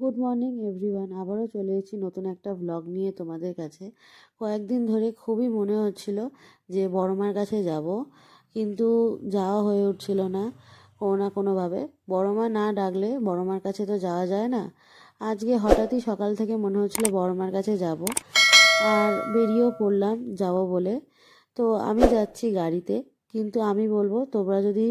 Good morning everyone আবারও চলে এসেছি নতুন একটা ব্লগ নিয়ে তোমাদের কাছে। কয়েকদিন ধরে খুবই মনে হচ্ছিল যে বড়মার কাছে যাব, কিন্তু যাওয়া হয়ে উঠছিল না কোনো না কোনোভাবে। বড়মা না ডাকলে বড়মার কাছে তো যাওয়া যায় না। আজকে হঠাৎই সকাল থেকে মনে হচ্ছিল বড়মার কাছে যাব, আর বেরিয়েও পড়লাম যাব বলে। তো আমি যাচ্ছি গাড়িতে, কিন্তু আমি বলব তোমরা যদি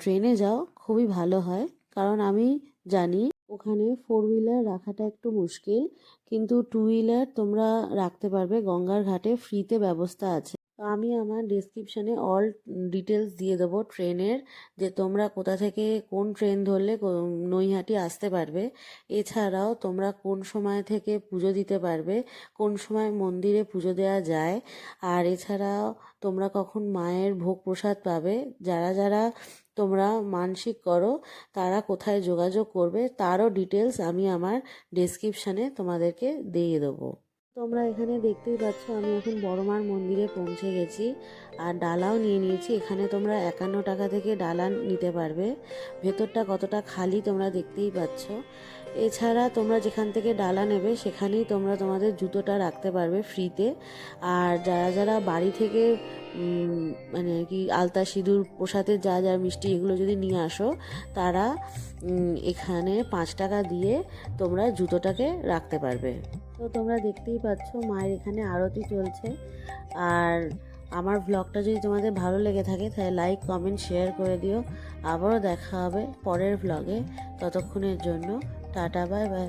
ট্রেনে যাও খুবই ভালো হয়, কারণ আমি জানি ওখানে ফোর হুইলার রাখাটা একটু মুশকিল, কিন্তু টু হুইলার তোমরা রাখতে পারবে, গঙ্গার ঘাটে ফ্রিতে ব্যবস্থা আছে। তো আমি আমার ডেসক্রিপশানে অল ডিটেলস দিয়ে দেবো ট্রেনের, যে তোমরা কোথা থেকে কোন ট্রেন ধরলে নৈহাটি আসতে পারবে। এছাড়াও তোমরা কোন সময় থেকে পুজো দিতে পারবে, কোন সময় মন্দিরে পুজো দেওয়া যায়। আর এছাড়াও তোমরা কখন মায়ের ভোগ প্রসাদ পাবে, যারা যারা তোমরা মানসিক করো, তারা কোথায় যোগাযোগ করবে, তারও ডিটেলস আমি আমার ডেসক্রিপশানে তোমাদেরকে দিয়ে দেবো। তোমরা এখানে দেখতেই পাচ্ছ, আমি এখন বড়মার মন্দিরে পৌঁছে গেছি, আর ডালাও নিয়ে নিয়েছি, এখানে তোমরা একান্ন টাকা থেকে ডালা নিতে পারবে। ভেতরটা কতটা খালি তোমরা দেখতেই পাচ্ছ। এছাড়া তোমরা যেখান থেকে ডালা নেবে, সেখানেই তোমরা তোমাদের জুতোটা রাখতে পারবে ফ্রিতে আর যারা যারা বাড়ি থেকে মানে কি আলতা সিঁদুর প্রসাদের যা যা মিষ্টি এগুলো যদি নিয়ে আসো, তারা এখানে পাঁচ টাকা দিয়ে তোমরা জুতোটাকে রাখতে পারবে। তো তোমরা দেখতেই পাচ্ছ মায়ের এখানে আরতি চলছে। আর আমার ব্লগটা যদি তোমাদের ভালো লেগে থাকে, তাহলে লাইক কমেন্ট শেয়ার করে দিও। আবারও দেখা হবে পরের ব্লগে ততক্ষণের জন্য টাটা বাই বাই